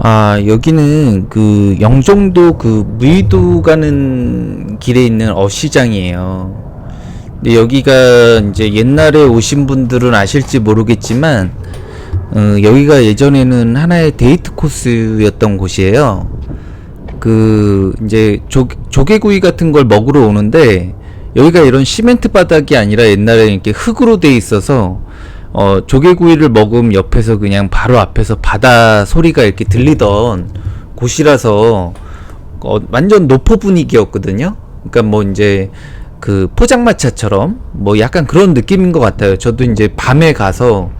아, 여기는 그 영종도 그 무의도 가는 길에 있는 어시장이에요. 근데 여기가 이제 옛날에 오신 분들은 아실지 모르겠지만, 어, 여기가 예전에는 하나의 데이트 코스였던 곳이에요. 그, 이제 조, 조개구이 같은 걸 먹으러 오는데, 여기가 이런 시멘트 바닥이 아니라 옛날에 이렇게 흙으로 돼 있어서, 어, 조개구이를 먹으면 옆에서 그냥 바로 앞에서 바다 소리가 이렇게 들리던 곳이라서 어, 완전 노포 분위기였거든요. 그러니까 뭐 이제 그 포장마차처럼 뭐 약간 그런 느낌인 것 같아요. 저도 이제 밤에 가서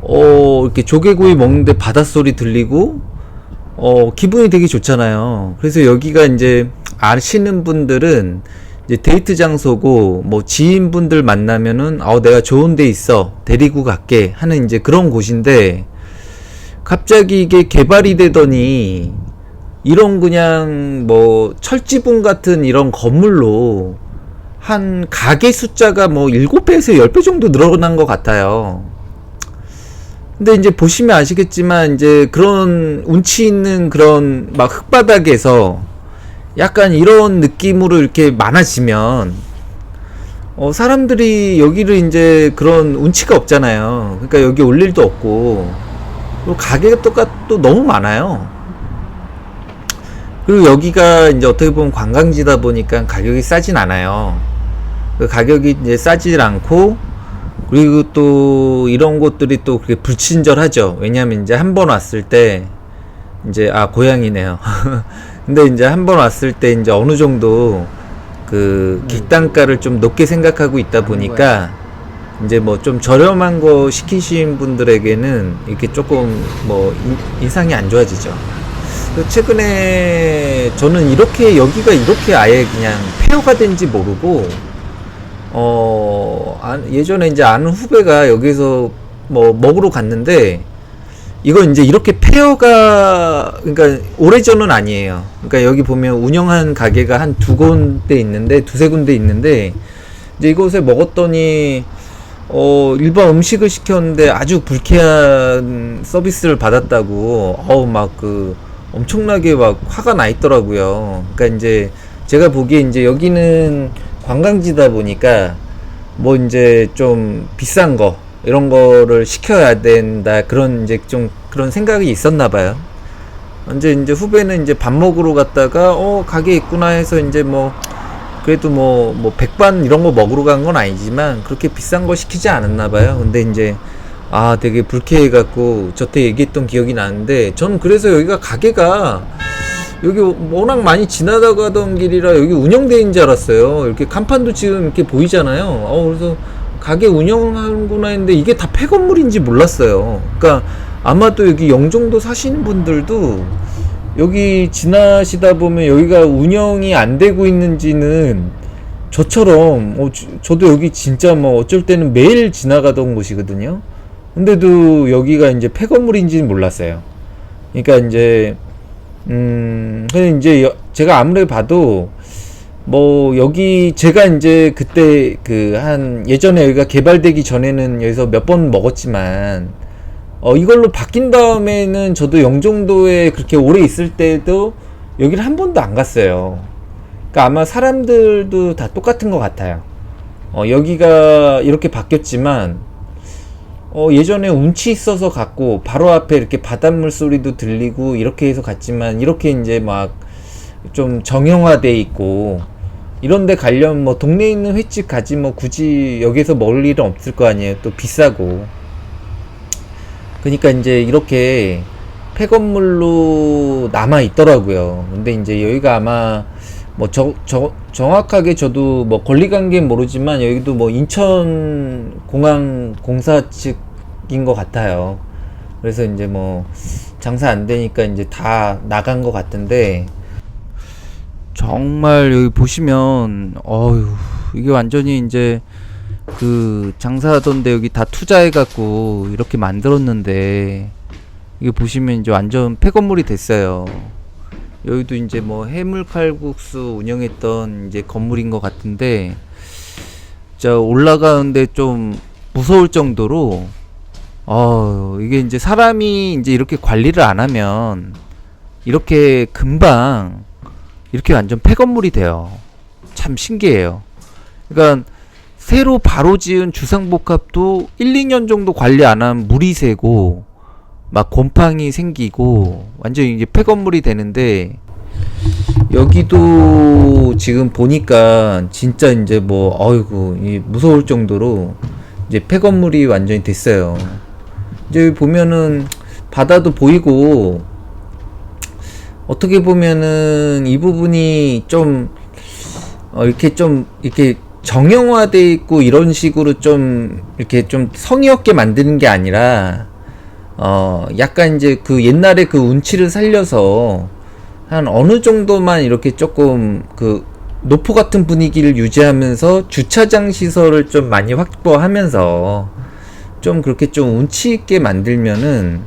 어, 이렇게 조개구이 먹는데 바닷소리 들리고 어, 기분이 되게 좋잖아요. 그래서 여기가 이제 아시는 분들은 데이트 장소고 뭐 지인분들 만나면은 어 내가 좋은 데 있어 데리고 갈게 하는 이제 그런 곳인데 갑자기 이게 개발이 되더니 이런 그냥 뭐 철지붕 같은 이런 건물로 한 가게 숫자가 뭐 7배에서 10배 정도 늘어난 것 같아요. 근데 이제 보시면 아시겠지만 이제 그런 운치 있는 그런 막 흙바닥에서 약간 이런 느낌으로 이렇게 많아지면 어 사람들이 여기를 이제 그런 운치가 없잖아요. 그러니까 여기 올 일도 없고 그리고 가게가 또, 또 너무 많아요. 그리고 여기가 이제 어떻게 보면 관광지다 보니까 가격이 싸진 않아요. 그 가격이 이제 싸질 않고 그리고 또 이런 곳들이 또 그렇게 불친절하죠. 왜냐하면 이제 한 번 왔을 때 이제 아 고향이네요. 근데 이제 한 번 왔을 때 이제 어느 정도 그 객단가를 좀 높게 생각하고 있다 보니까 이제 뭐 좀 저렴한 거 시키신 분들에게는 이렇게 조금 뭐 인- 인상이 안 좋아지죠. 그 최근에 저는 이렇게 여기가 이렇게 아예 그냥 폐허가 된지 모르고 어 아- 예전에 이제 아는 후배가 여기서 뭐 먹으러 갔는데 이건 이제 이렇게 폐허가 그러니까 오래전은 아니에요. 그러니까 여기 보면 운영한 가게가 한 두 군데 있는데 두세 군데 있는데 이제 이곳에 먹었더니 어 일반 음식을 시켰는데 아주 불쾌한 서비스를 받았다고 어우 막 그 엄청나게 막 화가 나 있더라고요. 그러니까 이제 제가 보기에 이제 여기는 관광지다 보니까 뭐 이제 좀 비싼 거 이런 거를 시켜야 된다 그런 이제 좀 그런 생각이 있었나 봐요. 언제 이제 후배는 이제 밥 먹으러 갔다가 어 가게 있구나 해서 이제 뭐 그래도 뭐 뭐 백반 이런 거 먹으러 간 건 아니지만 그렇게 비싼 거 시키지 않았나 봐요. 근데 이제 아 되게 불쾌해 갖고 저때 얘기했던 기억이 나는데 저는 그래서 여기가 가게가 여기 워낙 많이 지나다가던 길이라 여기 운영대인 줄 알았어요. 이렇게 간판도 지금 이렇게 보이잖아요. 어, 그래서 가게 운영하는구나 했는데 이게 다 폐건물인지 몰랐어요. 그러니까 아마도 여기 영종도 사시는 분들도 여기 지나시다 보면 여기가 운영이 안 되고 있는지는 저처럼 어, 저- 저도 여기 진짜 뭐 어쩔 때는 매일 지나가던 곳이거든요. 근데도 여기가 이제 폐건물인지는 몰랐어요. 그러니까 이제 음, 근데 이제 여- 제가 아무리 봐도 뭐 여기 제가 이제 그때 그 한 예전에 여기가 개발되기 전에는 여기서 몇 번 먹었지만 어 이걸로 바뀐 다음에는 저도 영종도에 그렇게 오래 있을 때도 여기를 한 번도 안 갔어요. 그러니까 아마 사람들도 다 똑같은 것 같아요. 어 여기가 이렇게 바뀌었지만 어 예전에 운치 있어서 갔고 바로 앞에 이렇게 바닷물 소리도 들리고 이렇게 해서 갔지만 이렇게 이제 막 좀 정형화돼 있고 이런데 가려면 뭐 동네에 있는 횟집 가지 뭐 굳이 여기서 먹을 일은 없을 거 아니에요. 또 비싸고. 그러니까 이제 이렇게 폐건물로 남아 있더라고요. 근데 이제 여기가 아마 뭐 저, 저, 정확하게 저도 뭐 권리관계는 모르지만 여기도 뭐 인천 공항 공사 측인 것 같아요. 그래서 이제 뭐 장사 안 되니까 이제 다 나간 것 같은데 정말 여기 보시면 어휴 이게 완전히 이제 그 장사하던데 여기 다 투자해 갖고 이렇게 만들었는데 이게 보시면 이제 완전 폐건물이 됐어요. 여기도 이제 뭐 해물 칼국수 운영했던 이제 건물인 것 같은데 진짜 올라가는데 좀 무서울 정도로 어 이게 이제 사람이 이제 이렇게 관리를 안 하면 이렇게 금방 이렇게 완전 폐건물이 돼요. 참 신기해요. 그러니까 새로 바로 지은 주상복합도 1, 2년 정도 관리 안 하면 물이 새고 막 곰팡이 생기고 완전 이제 폐건물이 되는데 여기도 지금 보니까 진짜 이제 뭐 어이구 이 무서울 정도로 이제 폐건물이 완전히 됐어요. 이제 보면은 바다도 보이고 어떻게 보면은 이 부분이 좀 어, 이렇게 좀 이렇게 정형화돼 있고 이런 식으로 좀 이렇게 좀 성의 없게 만드는 게 아니라 어 약간 이제 그 옛날에 그 운치를 살려서 한 어느 정도만 이렇게 조금 그 노포 같은 분위기를 유지하면서 주차장 시설을 좀 많이 확보하면서 좀 그렇게 좀 운치 있게 만들면은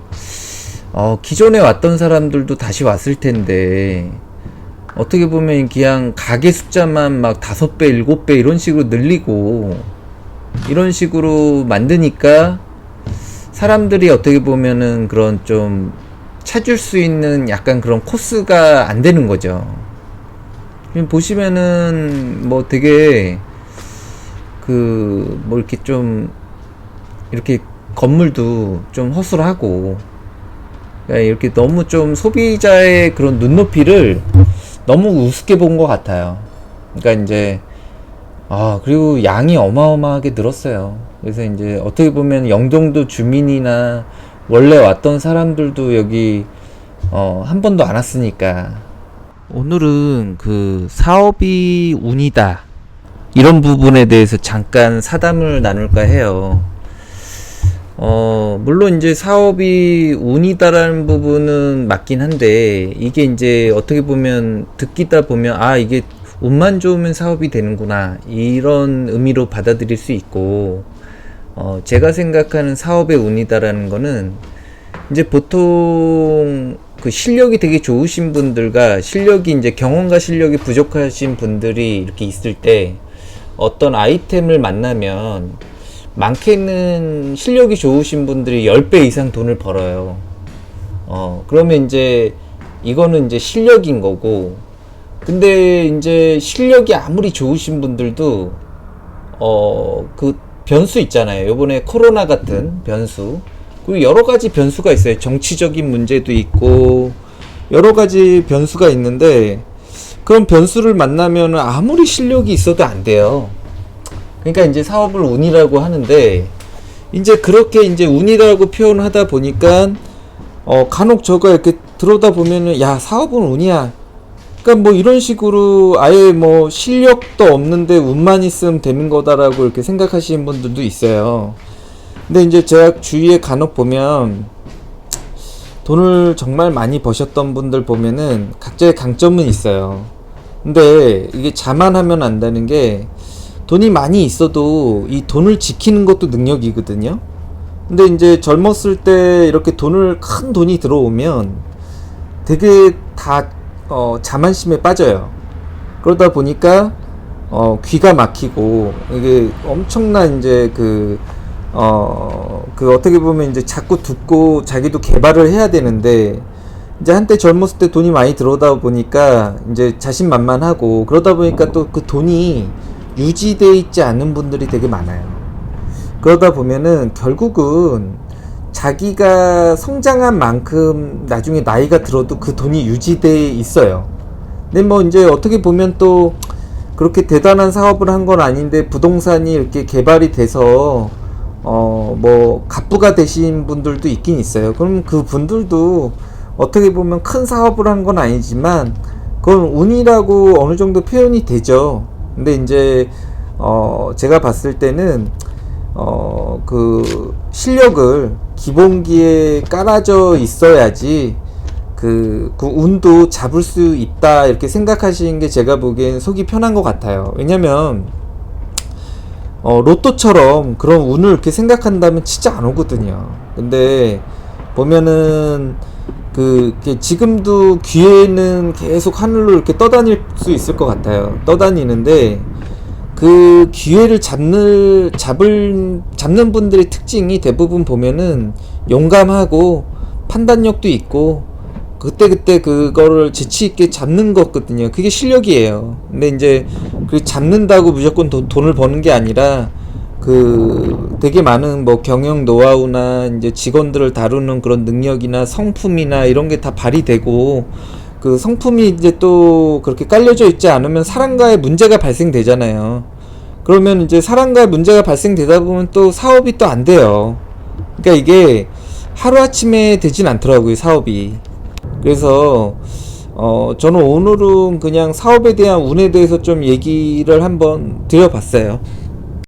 어 기존에 왔던 사람들도 다시 왔을 텐데 어떻게 보면 그냥 가게 숫자만 막 다섯 배, 일곱 배 이런 식으로 늘리고 이런 식으로 만드니까 사람들이 어떻게 보면은 그런 좀 찾을 수 있는 약간 그런 코스가 안 되는 거죠. 보시면은 뭐 되게 그 뭐 이렇게 좀 이렇게 건물도 좀 허술하고 그러니까 이렇게 너무 좀 소비자의 그런 눈높이를 너무 우습게 본 것 같아요. 그러니까 이제 아 그리고 양이 어마어마하게 늘었어요. 그래서 이제 어떻게 보면 영종도 주민이나 원래 왔던 사람들도 여기 어, 한 번도 안 왔으니까 오늘은 그 사업이 운이다 이런 부분에 대해서 잠깐 사담을 나눌까 해요. 어, 물론 이제 사업이 운이다라는 부분은 맞긴 한데, 이게 이제 어떻게 보면, 듣기다 보면, 아, 이게 운만 좋으면 사업이 되는구나. 이런 의미로 받아들일 수 있고, 어, 제가 생각하는 사업의 운이다라는 거는, 이제 보통 그 실력이 되게 좋으신 분들과 실력이 이제 경험과 실력이 부족하신 분들이 이렇게 있을 때, 어떤 아이템을 만나면, 많게는 실력이 좋으신 분들이 10배 이상 돈을 벌어요. 어, 그러면 이제 이거는 이제 실력인 거고, 근데 이제 실력이 아무리 좋으신 분들도, 어, 그 변수 있잖아요. 요번에 코로나 같은 변수. 그리고 여러 가지 변수가 있어요. 정치적인 문제도 있고, 여러 가지 변수가 있는데, 그런 변수를 만나면 아무리 실력이 있어도 안 돼요. 그러니까 이제 사업을 운이라고 하는데 이제 그렇게 이제 운이라고 표현하다 보니까 어 간혹 저가 이렇게 들어다 보면은 야 사업은 운이야. 그러니까 뭐 이런 식으로 아예 뭐 실력도 없는데 운만 있으면 되는 거다라고 이렇게 생각하시는 분들도 있어요. 근데 이제 제가 주위에 간혹 보면 돈을 정말 많이 버셨던 분들 보면은 각자의 강점은 있어요. 근데 이게 자만하면 안다는 게 돈이 많이 있어도 이 돈을 지키는 것도 능력이거든요. 근데 이제 젊었을 때 이렇게 돈을 큰 돈이 들어오면 되게 다 어, 자만심에 빠져요. 그러다 보니까 어, 귀가 막히고 이게 엄청난 이제 그 어, 그 어떻게 보면 이제 자꾸 듣고 자기도 개발을 해야 되는데 이제 한때 젊었을 때 돈이 많이 들어오다 보니까 이제 자신만만하고 그러다 보니까 또 그 돈이 유지돼 있지 않은 분들이 되게 많아요. 그러다 보면은 결국은 자기가 성장한 만큼 나중에 나이가 들어도 그 돈이 유지돼 있어요. 근데 뭐 이제 어떻게 보면 또 그렇게 대단한 사업을 한 건 아닌데 부동산이 이렇게 개발이 돼서 어 뭐 갑부가 되신 분들도 있긴 있어요. 그럼 그 분들도 어떻게 보면 큰 사업을 한 건 아니지만 그건 운이라고 어느 정도 표현이 되죠. 근데 이제 어 제가 봤을 때는 어 그 실력을 기본기에 깔아져 있어야지 그, 그 운도 잡을 수 있다 이렇게 생각하시는 게 제가 보기엔 속이 편한 것 같아요. 왜냐면 어, 로또처럼 그런 운을 이렇게 생각한다면 진짜 안 오거든요. 근데 보면은 그 지금도 귀에는 계속 하늘로 이렇게 떠다닐 수 있을 것 같아요. 떠다니는데 그 기회를 잡는 잡을 잡는 분들의 특징이 대부분 보면은 용감하고 판단력도 있고 그때그때 그거를 재치 있게 잡는 거거든요. 그게 실력이에요. 근데 이제 그 잡는다고 무조건 돈, 돈을 버는 게 아니라 그 되게 많은 뭐 경영 노하우나 이제 직원들을 다루는 그런 능력이나 성품이나 이런 게 다 발휘되고 그 성품이 이제 또 그렇게 깔려져 있지 않으면 사람과의 문제가 발생되잖아요. 그러면 이제 사람과의 문제가 발생되다 보면 또 사업이 또 안 돼요. 그러니까 이게 하루아침에 되진 않더라고요, 사업이. 그래서 어 저는 오늘은 그냥 사업에 대한 운에 대해서 좀 얘기를 한번 드려봤어요.